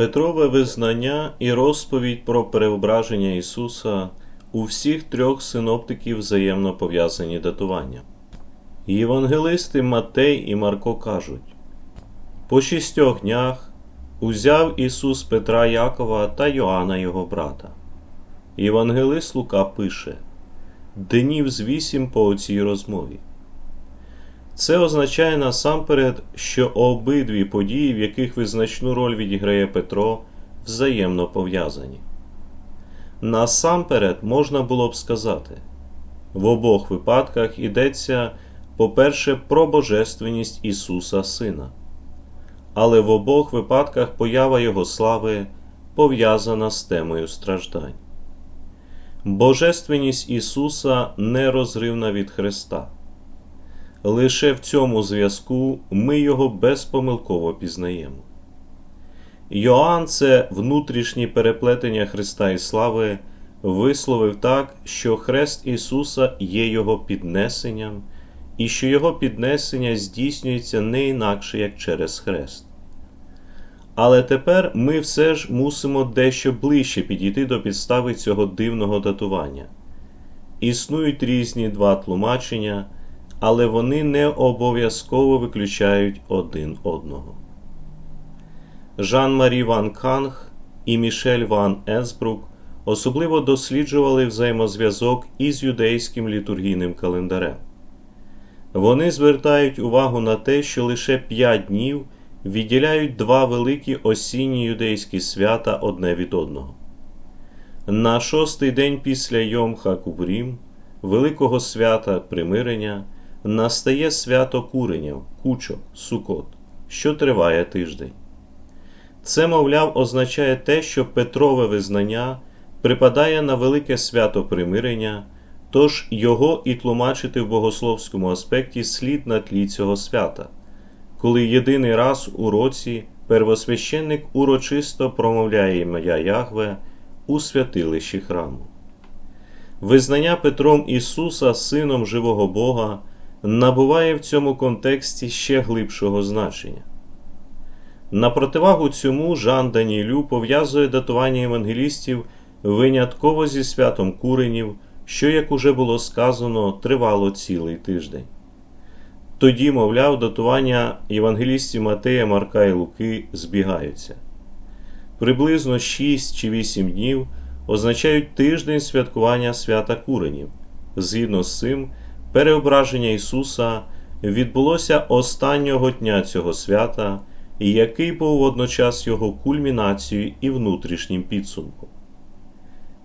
Петрове визнання і розповідь про переображення Ісуса у всіх трьох синоптиків взаємно пов'язані датування. Євангелисти Матей і Марко кажуть: по шістьох днях узяв Ісус Петра Якова та Йоанна його брата. Євангелист Лука пише днів з вісім по цій розмові. Це означає насамперед, що обидві події, в яких визначну роль відіграє Петро, взаємно пов'язані. Насамперед можна було б сказати, в обох випадках йдеться, по-перше, про божественність Ісуса Сина, але в обох випадках поява Його слави пов'язана з темою страждань. Божественність Ісуса нерозривна від Христа. Лише в цьому зв'язку ми його безпомилково пізнаємо. Йоанн це внутрішні переплетення Христа і слави висловив так, що хрест Ісуса є Його піднесенням, і що Його піднесення здійснюється не інакше, як через хрест. Але тепер ми все ж мусимо дещо ближче підійти до підстави цього дивного датування. Існують різні два тлумачення але вони не обов'язково виключають один одного. Жан Марі Ван Канг і Мішель Ван Есбрук особливо досліджували взаємозв'язок із юдейським літургійним календарем. Вони звертають увагу на те, що лише п'ять днів відділяють два великі осінні юдейські свята одне від одного. На шостий день після Йом Хакубрім, Великого свята примирення настає свято куренів, кучок, сукот, що триває тиждень. Це, мовляв, означає те, що Петрове визнання припадає на велике свято примирення, тож його і тлумачити в богословському аспекті слід на тлі цього свята, коли єдиний раз у році первосвященник урочисто промовляє ім'я Ягве у святилищі храму. Визнання Петром Ісуса Сином живого Бога набуває в цьому контексті ще глибшого значення. На противагу цьому Жан Данілю пов'язує датування євангелістів винятково зі святом куренів, що, як уже було сказано, тривало цілий тиждень. Тоді, мовляв, датування євангелістів Матея, Марка і Луки збігаються. Приблизно 6 чи 8 днів означають тиждень святкування свята куренів. Згідно з цим, переображення Ісуса відбулося останнього дня цього свята, який був водночас його кульмінацією і внутрішнім підсумком.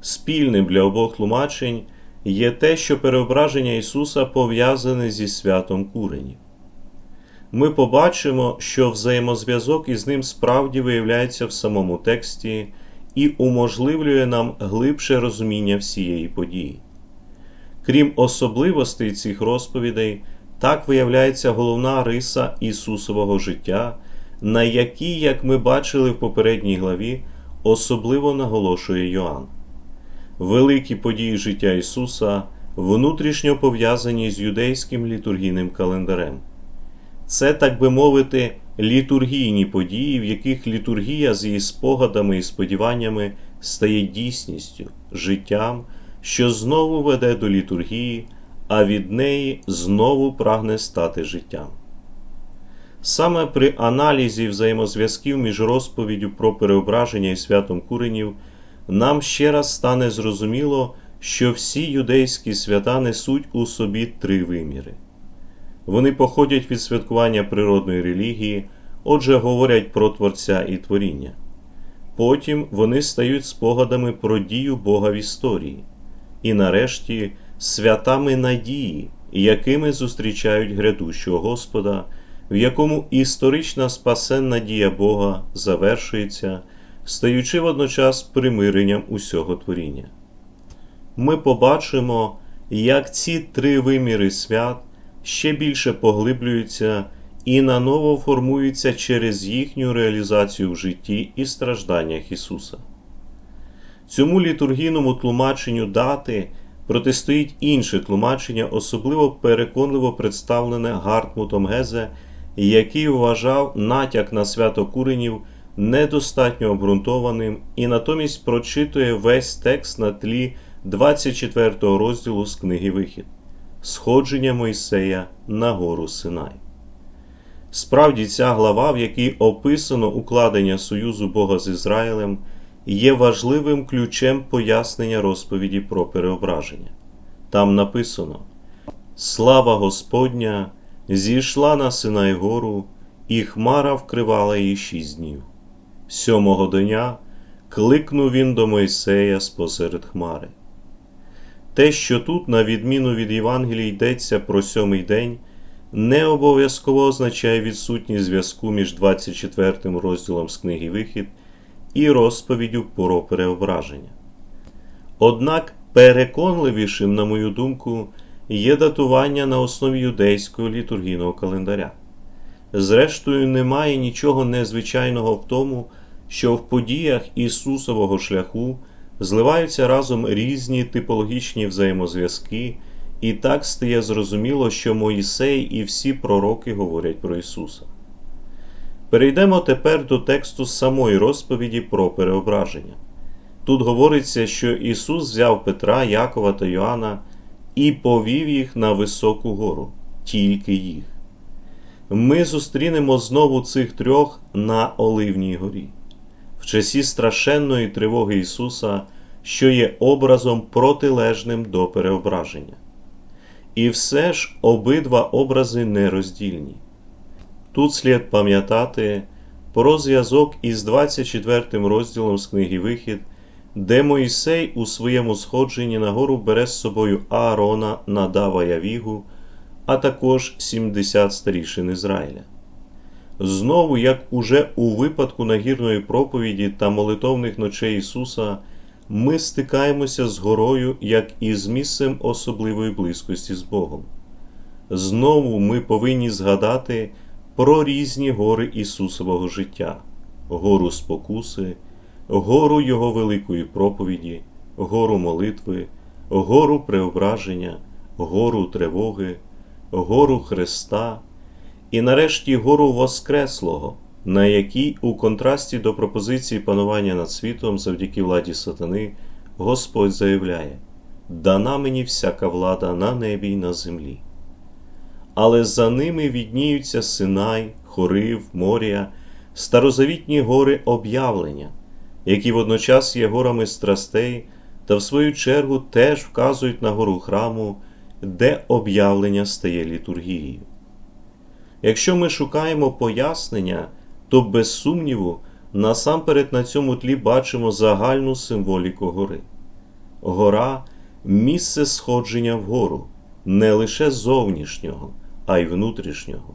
Спільним для обох тлумачень є те, що переображення Ісуса пов'язане зі святом куренів. Ми побачимо, що взаємозв'язок із ним справді виявляється в самому тексті і уможливлює нам глибше розуміння всієї події. Крім особливостей цих розповідей, так виявляється головна риса Ісусового життя, на якій, як ми бачили в попередній главі, особливо наголошує Йоанн. Великі події життя Ісуса внутрішньо пов'язані з юдейським літургійним календарем. Це, так би мовити, літургійні події, в яких літургія з її спогадами і сподіваннями стає дійсністю, життям що знову веде до літургії, а від неї знову прагне стати життям. Саме при аналізі взаємозв'язків між розповіддю про переображення і святом куренів нам ще раз стане зрозуміло, що всі юдейські свята несуть у собі три виміри. Вони походять від святкування природної релігії, отже, говорять про Творця і творіння. Потім вони стають спогадами про дію Бога в історії і, нарешті, святами надії, якими зустрічають грядущого Господа, в якому історична спасенна дія Бога завершується, стаючи водночас примиренням усього творіння. Ми побачимо, як ці три виміри свят ще більше поглиблюються і наново формуються через їхню реалізацію в житті і стражданнях Ісуса. Цьому літургійному тлумаченню дати протистоїть інше тлумачення, особливо переконливо представлене Гартмутом Гезе, який вважав натяк на свято Куренів недостатньо обґрунтованим і натомість прочитує весь текст на тлі 24 розділу з книги Вихід Сходження Мойсея на гору Синай. Справді, ця глава, в якій описано укладення союзу Бога з Ізраїлем, є важливим ключем пояснення розповіді про переображення. Там написано: Слава Господня зійшла на Синай гору, і хмара вкривала її шість днів. Сьомого дня кликнув він до Мойсея спосеред хмари. Те, що тут, на відміну від Євангелії, йдеться про сьомий день, не обов'язково означає відсутність зв'язку між 24 розділом з книги Вихід і розповіддю про переображення. Однак переконливішим, на мою думку, є датування на основі юдейського літургійного календаря. Зрештою, немає нічого незвичайного в тому, що в подіях Ісусового шляху зливаються разом різні типологічні взаємозв'язки, і так стає зрозуміло, що Моїсей і всі пророки говорять про Ісуса. Перейдемо тепер до тексту самої розповіді про переображення. Тут говориться, що Ісус взяв Петра, Якова та Йоанна і повів їх на високу гору, тільки їх. Ми зустрінемо знову цих трьох на Оливній горі, в часі страшенної тривоги Ісуса, що є образом протилежним до переображення. І все ж обидва образи нероздільні. Тут слід пам'ятати про зв'язок із 24 розділом з книги Вихід, де Моїсей у своєму сходженні на гору бере з собою Аарона, Надава Явігу, а також 70 старішин Ізраїля. Знову, як уже у випадку нагірної проповіді та молитовних ночей Ісуса, ми стикаємося з горою, як і з місцем особливої близькості з Богом. Знову ми повинні згадати про різні гори Ісусового життя, гору спокуси, гору Його великої проповіді, гору молитви, гору преображення, гору тривоги, гору Христа і нарешті гору Воскреслого, на якій, у контрасті до пропозиції панування над світом завдяки владі сатани, Господь заявляє: Дана мені всяка влада на небі й на землі але за ними відніються Синай, Хорив, Морія, старозавітні гори об'явлення, які водночас є горами страстей та в свою чергу теж вказують на гору храму, де об'явлення стає літургією. Якщо ми шукаємо пояснення, то без сумніву насамперед на цьому тлі бачимо загальну символіку гори. Гора місце сходження вгору, не лише зовнішнього а й внутрішнього.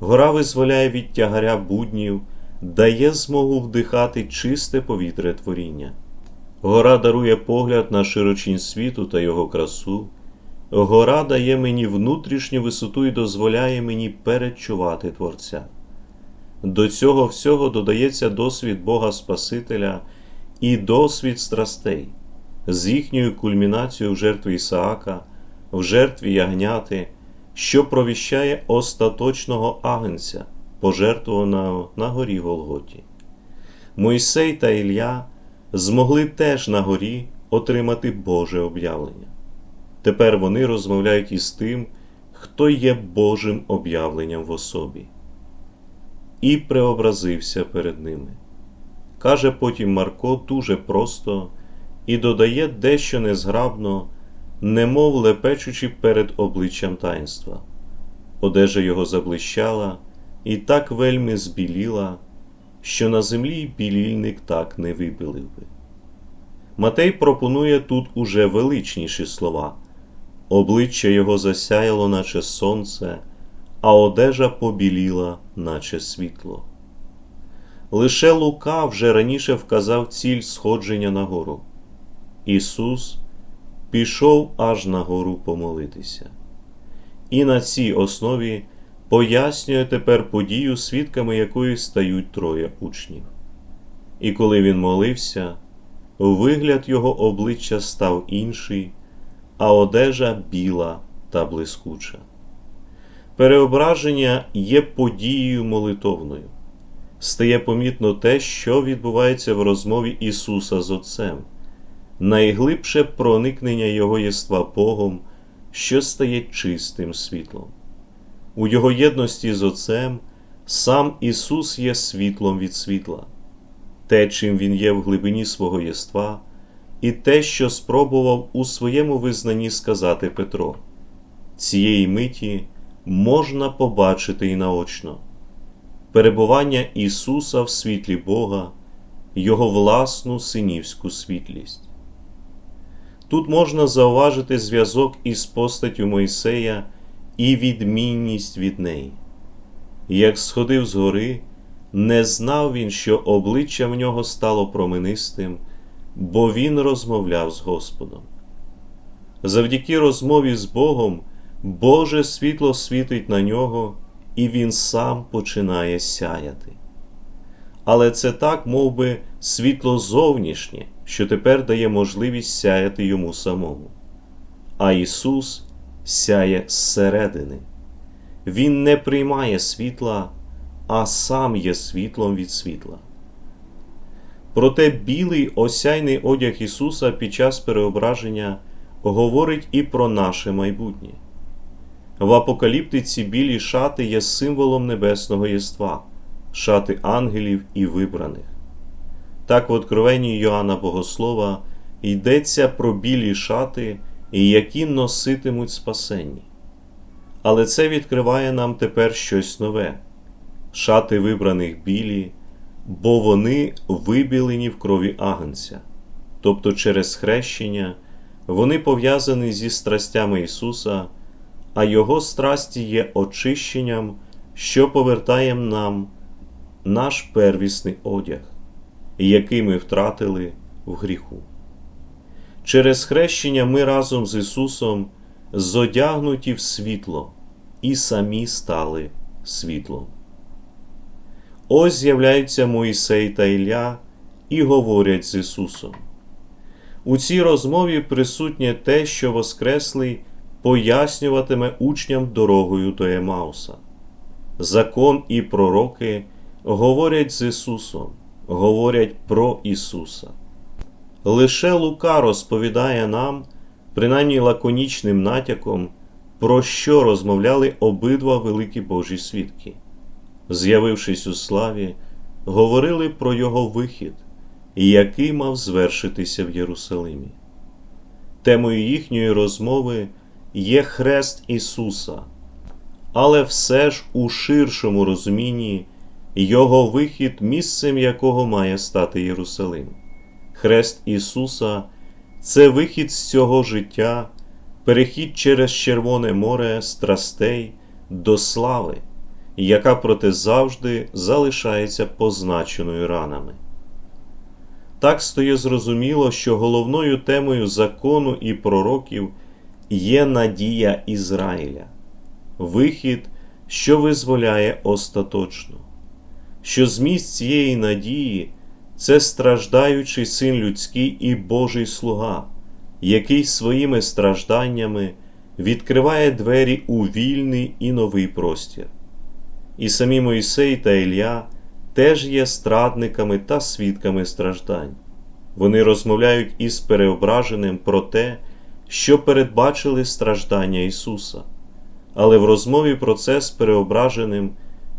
Гора визволяє від тягаря буднів, дає змогу вдихати чисте повітря творіння. Гора дарує погляд на широчінь світу та його красу. Гора дає мені внутрішню висоту і дозволяє мені передчувати Творця. До цього всього додається досвід Бога Спасителя і досвід страстей, з їхньою кульмінацією в жертві Ісаака, в жертві ягняти що провіщає остаточного агнця, пожертвованого на горі Голготі. Мойсей та Ілля змогли теж на горі отримати Боже об'явлення. Тепер вони розмовляють із тим, хто є Божим об'явленням в особі. І преобразився перед ними. Каже потім Марко дуже просто і додає дещо незграбно немов лепечучи перед обличчям таїнства. Одежа його заблищала і так вельми збіліла, що на землі білільник так не вибілив би. Матей пропонує тут уже величніші слова. Обличчя його засяяло, наче сонце, а одежа побіліла, наче світло. Лише Лука вже раніше вказав ціль сходження на гору. Ісус пішов аж на гору помолитися. І на цій основі пояснює тепер подію, свідками якої стають троє учнів. І коли він молився, вигляд його обличчя став інший, а одежа біла та блискуча. Переображення є подією молитовною. стає помітно те, що відбувається в розмові Ісуса з Отцем, найглибше проникнення Його єства Богом, що стає чистим світлом. У Його єдності з Отцем сам Ісус є світлом від світла, те, чим Він є в глибині свого єства, і те, що спробував у своєму визнанні сказати Петро. Цієї миті можна побачити і наочно перебування Ісуса в світлі Бога, Його власну синівську світлість. Тут можна зауважити зв'язок із постаттю Мойсея і відмінність від неї. Як сходив з гори, не знав він, що обличчя в нього стало променистим, бо він розмовляв з Господом. Завдяки розмові з Богом Боже світло світить на нього, і він сам починає сяяти. Але це так, мов би, світло зовнішнє, що тепер дає можливість сяяти йому самому. А Ісус сяє зсередини. Він не приймає світла, а сам є світлом від світла. Проте білий осяйний одяг Ісуса під час переображення говорить і про наше майбутнє. В апокаліптиці білі шати є символом небесного єства, шати ангелів і вибраних. Так в откровенні Йоанна Богослова йдеться про білі шати, які носитимуть спасенні. Але це відкриває нам тепер щось нове. Шати вибраних білі, бо вони вибілені в крові Агнця, тобто через хрещення, вони пов'язані зі страстями Ісуса а Його страсті є очищенням, що повертає нам наш первісний одяг, який ми втратили в гріху. Через хрещення ми разом з Ісусом зодягнуті в світло і самі стали світлом. Ось з'являються Моїсей та Ілля і говорять з Ісусом. У цій розмові присутнє те, що Воскреслий пояснюватиме учням дорогою до Емауса. Закон і пророки говорять з Ісусом, говорять про Ісуса. Лише Лука розповідає нам, принаймні лаконічним натяком, про що розмовляли обидва великі Божі свідки. З'явившись у славі, говорили про Його вихід, який мав звершитися в Єрусалимі. Темою їхньої розмови є хрест Ісуса, але все ж у ширшому розумінні Його вихід, місцем якого має стати Єрусалим. Хрест Ісуса це вихід з цього життя, перехід через Червоне море страстей до слави, яка проте завжди залишається позначеною ранами. Так стає зрозуміло, що головною темою закону і пророків є надія Ізраїля, вихід, що визволяє остаточно, що зміст цієї надії це страждаючий син людський і Божий слуга, який своїми стражданнями відкриває двері у вільний і новий простір. І самі Мойсей та Ілля теж є страдниками та свідками страждань. Вони розмовляють із переображеним про те, що передбачили страждання Ісуса. Але в розмові про це з переображеним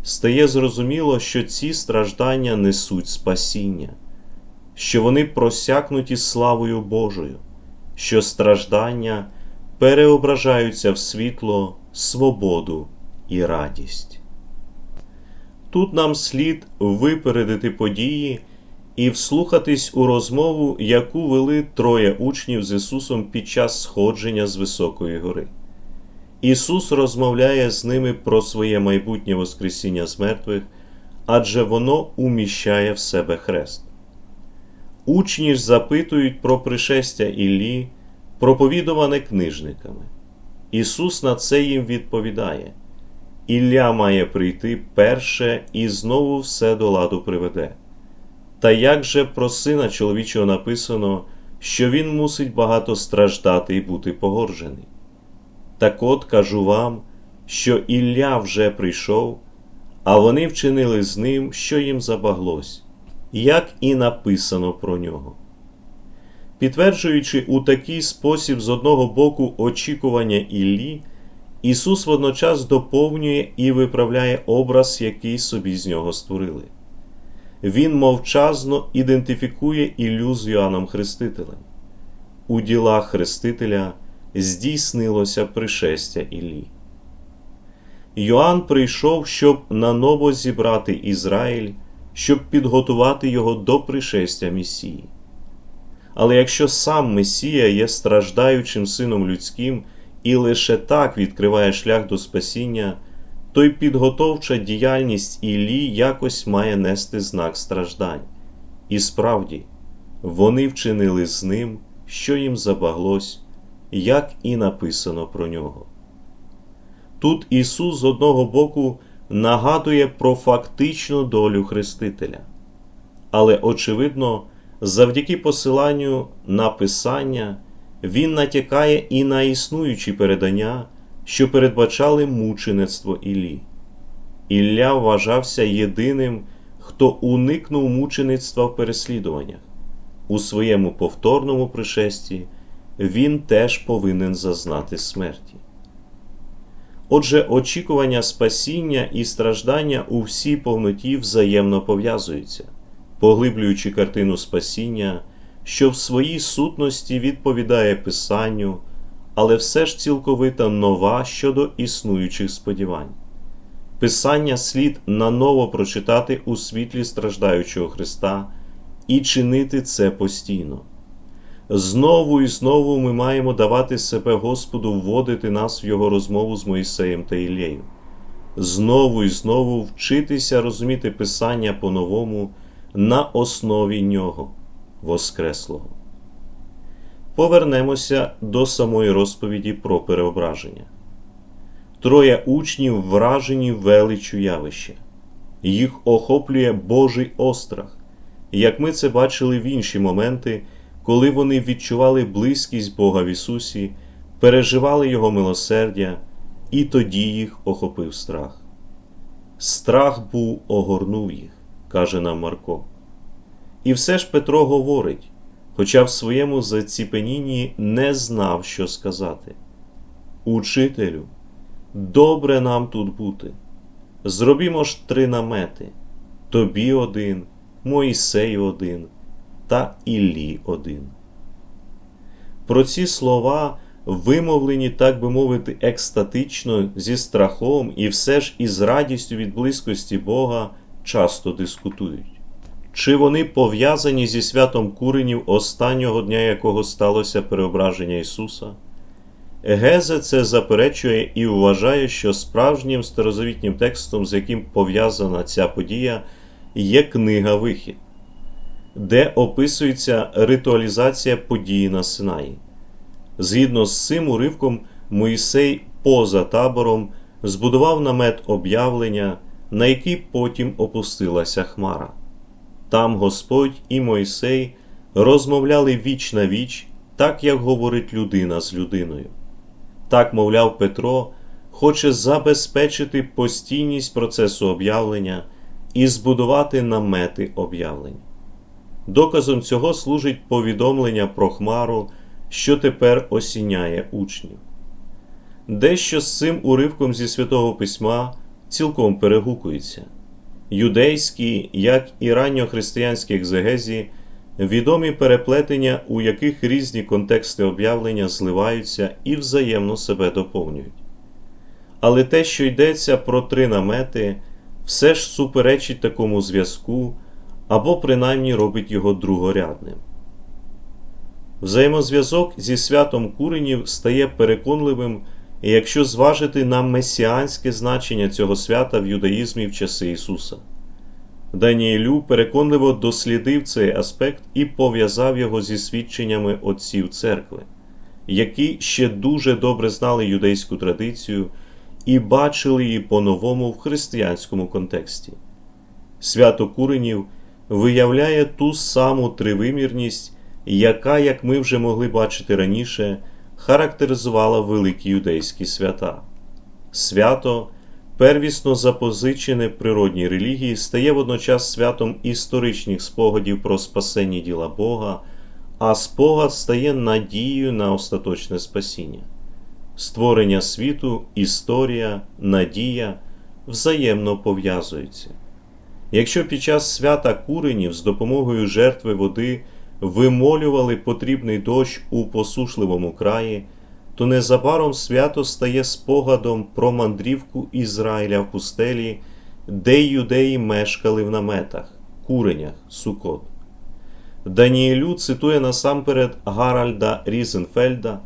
стає зрозуміло, що ці страждання несуть спасіння, що вони просякнуті славою Божою, що страждання переображаються в світло, свободу і радість. Тут нам слід випередити події і вслухатись у розмову, яку вели троє учнів з Ісусом під час сходження з Високої гори. Ісус розмовляє з ними про своє майбутнє Воскресіння з мертвих, адже воно уміщає в себе хрест. Учні ж запитують про пришестя Іллі, проповідуване книжниками. Ісус на це їм відповідає: Ілля має прийти перше і знову все до ладу приведе. Та як же про сина чоловічого написано, що він мусить багато страждати і бути погоржений? Так от кажу вам, що Ілля вже прийшов, а вони вчинили з ним, що їм забаглось, як і написано про нього. Підтверджуючи у такий спосіб з одного боку очікування Іллі, Ісус водночас доповнює і виправляє образ, який собі з нього створили. Він мовчазно ідентифікує Іллю з Йоанном Хрестителем. У ділах Хрестителя здійснилося пришестя Іллі. Йоанн прийшов, щоб наново зібрати Ізраїль, щоб підготувати його до пришестя Месії. Але якщо сам Месія є страждаючим сином людським і лише так відкриває шлях до спасіння, то й підготовча діяльність Іллі якось має нести знак страждань. І справді, вони вчинили з ним, що їм забаглось, як і написано про нього. Тут Ісус з одного боку нагадує про фактичну долю Хрестителя, але, очевидно, завдяки посиланню на Писання Він натякає і на існуючі передання, що передбачали мучеництво Іллі. Ілля вважався єдиним, хто уникнув мучеництва в переслідуваннях. У своєму повторному пришесті він теж повинен зазнати смерті. Отже, очікування спасіння і страждання у всій повноті взаємно пов'язуються, поглиблюючи картину спасіння, що в своїй сутності відповідає Писанню, але все ж цілковита нова щодо існуючих сподівань. Писання слід наново прочитати у світлі страждаючого Христа і чинити це постійно. Знову і знову ми маємо давати себе Господу вводити нас в Його розмову з Моїсеєм та Іллею. Знову і знову вчитися розуміти Писання по-новому на основі нього, Воскреслого. Повернемося до самої розповіді про переображення. Троє учнів вражені величу явища. Їх охоплює Божий острах, як ми це бачили в інші моменти коли вони відчували близькість Бога в Ісусі, переживали Його милосердя, і тоді їх охопив страх. Страх був огорнув їх, каже нам Марко. І все ж Петро говорить, хоча в своєму заціпенінні не знав, що сказати. Учителю, добре нам тут бути. Зробімо ж три намети тобі один, Моїсею один та Іллі один. Про ці слова, вимовлені, так би мовити, екстатично, зі страхом і все ж із радістю від близькості Бога, часто дискутують. Чи вони пов'язані зі святом Куренів останнього дня, якого сталося переображення Ісуса? Гезе це заперечує і вважає, що справжнім старозавітнім текстом, з яким пов'язана ця подія, є книга Вихід де описується ритуалізація події на Синаї. Згідно з цим уривком, Моїсей поза табором збудував намет об'явлення, на який потім опустилася Хмара. Там Господь і Мойсей розмовляли віч на віч, так як говорить людина з людиною. Так, мовляв, Петро хоче забезпечити постійність процесу об'явлення і збудувати намети об'явлення. Доказом цього служить повідомлення про Хмару, що тепер осіняє учнів. Дещо з цим уривком зі святого письма цілком перегукується. Юдейські, як і ранньохристиянські екзегезі, відомі переплетення, у яких різні контексти об'явлення зливаються і взаємно себе доповнюють. Але те, що йдеться про три намети, все ж суперечить такому зв'язку або принаймні робить його другорядним. Взаємозв'язок зі святом Куренів стає переконливим, якщо зважити на месіанське значення цього свята в юдаїзмі в часи Ісуса. Даніелю переконливо дослідив цей аспект і пов'язав його зі свідченнями отців церкви, які ще дуже добре знали юдейську традицію і бачили її по-новому в християнському контексті. Свято Куренів виявляє ту саму тривимірність, яка, як ми вже могли бачити раніше, характеризувала великі юдейські свята. Свято первісно запозичене природній релігії, стає водночас святом історичних спогадів про спасенні діла Бога, а спогад стає надією на остаточне спасіння. Створення світу, історія, надія взаємно пов'язуються. Якщо під час свята куренів з допомогою жертви води вимолювали потрібний дощ у посушливому краї, то незабаром свято стає спогадом про мандрівку Ізраїля в пустелі, де юдеї мешкали в наметах, куренях, сукот. Даніелю цитує насамперед Гаральда Різенфельда.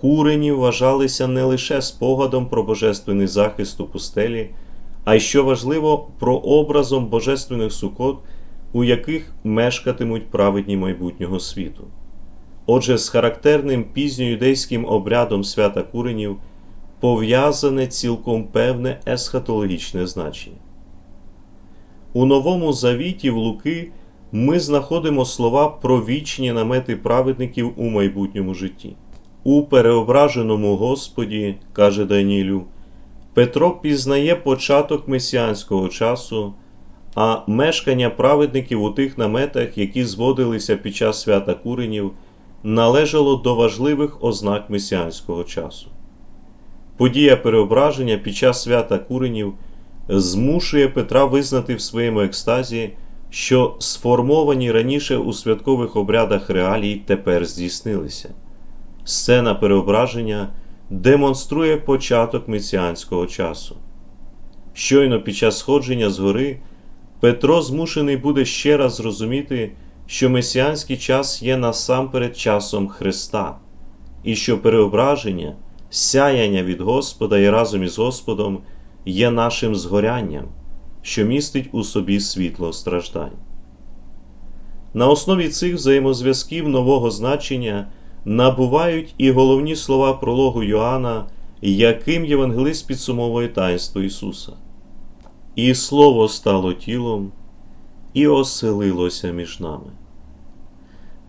Курені вважалися не лише спогадом про божественний захист у пустелі, а й що важливо, прообразом божественних сукот, у яких мешкатимуть праведні майбутнього світу. Отже, з характерним пізньоюдейським обрядом свята куренів пов'язане цілком певне есхатологічне значення. У Новому Завіті в Луки ми знаходимо слова про вічні намети праведників у майбутньому житті. У переображеному Господі, каже Данілю, Петро пізнає початок месіанського часу, а мешкання праведників у тих наметах, які зводилися під час свята куренів, належало до важливих ознак месіанського часу. Подія переображення під час свята куренів змушує Петра визнати в своєму екстазі, що сформовані раніше у святкових обрядах реалії тепер здійснилися. Сцена переображення демонструє початок месіанського часу. Щойно під час сходження з гори Петро змушений буде ще раз зрозуміти, що месіанський час є насамперед часом Христа, і що переображення, сяяння від Господа і разом із Господом є нашим згорянням, що містить у собі світло страждань. На основі цих взаємозв'язків нового значення набувають і головні слова прологу Йоанна, яким євангелист підсумовує таїнство Ісуса. І Слово стало тілом і оселилося між нами.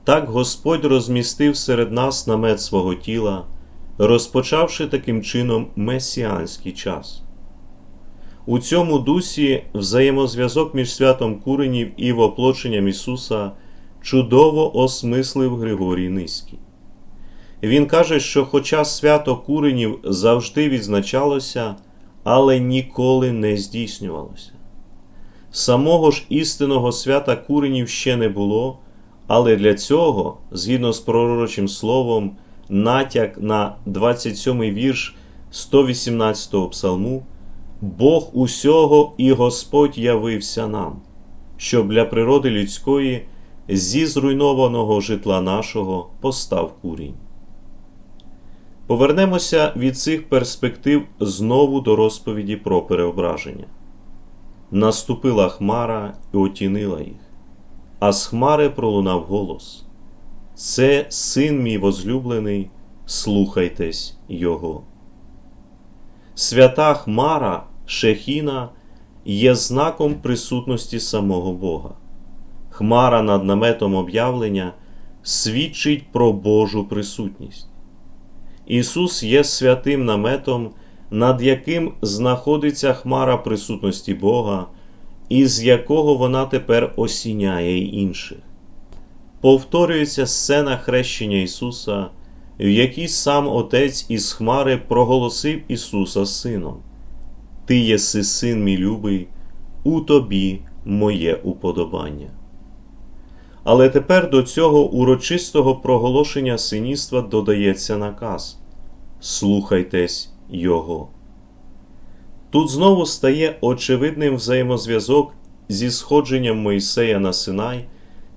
Так Господь розмістив серед нас намет свого тіла, розпочавши таким чином месіанський час. У цьому дусі взаємозв'язок між святом Куренів і воплоченням Ісуса чудово осмислив Григорій Низький. Він каже, що, хоча свято Куренів завжди відзначалося, але ніколи не здійснювалося. Самого ж істинного свята Куренів ще не було, але для цього, згідно з пророчим словом, натяк на 27-й вірш 118-го псалму, Бог усього і Господь явився нам, щоб для природи людської зі зруйнованого житла нашого постав курінь. Повернемося від цих перспектив знову до розповіді про переображення. Наступила хмара і отінила їх, а з хмари пролунав голос: Це син мій возлюблений, слухайтесь Його. Свята Хмара Шехіна є знаком присутності самого Бога. Хмара над наметом об'явлення свідчить про Божу присутність. Ісус є святим наметом, над яким знаходиться хмара присутності Бога, і з якого вона тепер осіняє інших. Повторюється сцена хрещення Ісуса, в якій сам Отець із Хмари проголосив Ісуса Сином. Ти єси син мій любий, у тобі моє уподобання. Але тепер до цього урочистого проголошення синівства додається наказ Слухайтесь Його. Тут знову стає очевидним взаємозв'язок зі сходженням Мойсея на Синай,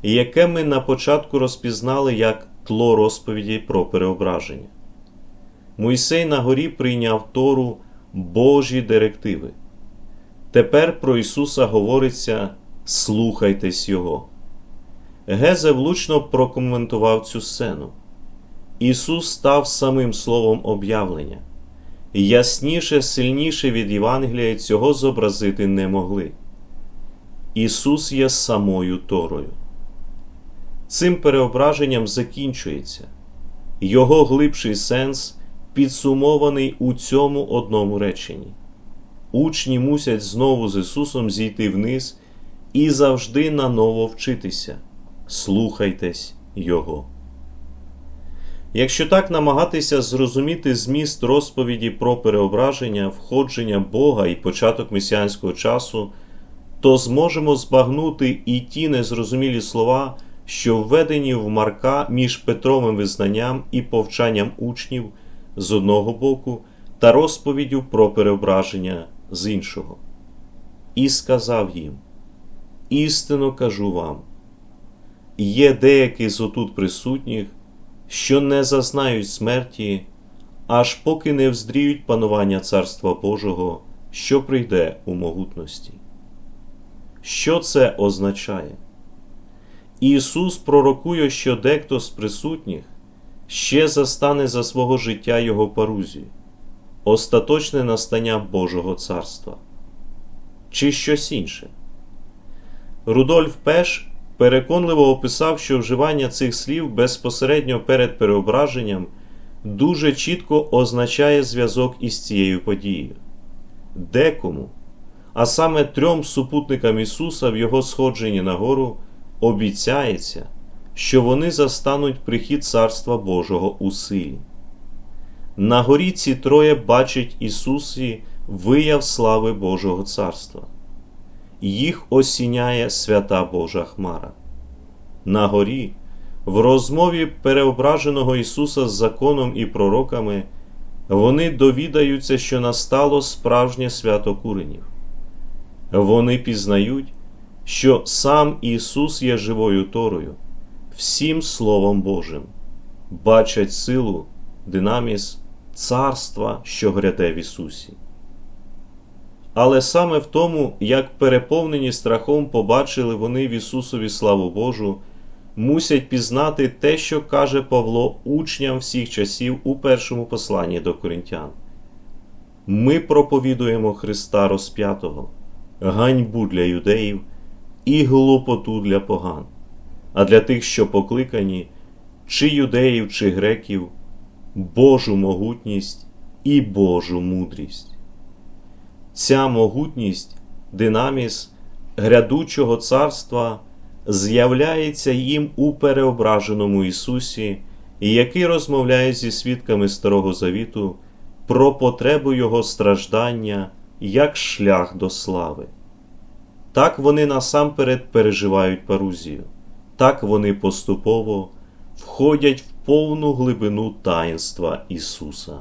яке ми на початку розпізнали як тло розповіді про переображення. Мойсей на горі прийняв Тору Божі директиви. Тепер про Ісуса говориться слухайтесь Його. Гезе влучно прокоментував цю сцену. Ісус став самим словом об'явлення. Ясніше, сильніше від Євангелія цього зобразити не могли. Ісус є самою Торою. Цим переображенням закінчується. Його глибший сенс підсумований у цьому одному реченні. учні мусять знову з Ісусом зійти вниз і завжди наново вчитися. Слухайтесь Його. Якщо так намагатися зрозуміти зміст розповіді про переображення, входження Бога і початок месіанського часу, то зможемо збагнути і ті незрозумілі слова, що введені в Марка між Петровим визнанням і повчанням учнів з одного боку та розповіддю про переображення з іншого. І сказав їм: Істинно кажу вам, є деякі з отут присутніх, що не зазнають смерті, аж поки не вздріють панування Царства Божого, що прийде у могутності. Що це означає? Ісус пророкує, що дехто з присутніх ще застане за свого життя Його парузію, остаточне настання Божого царства. Чи щось інше? Рудольф Пеш переконливо описав, що вживання цих слів безпосередньо перед переображенням дуже чітко означає зв'язок із цією подією. Декому, а саме трьом супутникам Ісуса в Його сходженні на гору обіцяється, що вони застануть прихід Царства Божого у силі. На горі ці троє бачать Ісусі вияв слави Божого Царства. Їх осіняє свята Божа Хмара. На горі, в розмові переображеного Ісуса з законом і пророками, вони довідаються, що настало справжнє свято куренів. Вони пізнають, що сам Ісус є живою Торою, всім Словом Божим, бачать силу, динаміс, царства, що гряде в Ісусі. Але саме в тому, як переповнені страхом побачили вони в Ісусові славу Божу, мусять пізнати те, що каже Павло учням всіх часів у першому посланні до коринтян. Ми проповідуємо Христа розп'ятого, ганьбу для юдеїв і глупоту для поган, а для тих, що покликані, чи юдеїв, чи греків, Божу могутність і Божу мудрість. Ця могутність, динаміс грядучого царства з'являється їм у переображеному Ісусі, який розмовляє зі свідками Старого Завіту про потребу Його страждання як шлях до слави. Так вони насамперед переживають парузію, так вони поступово входять в повну глибину таїнства Ісуса.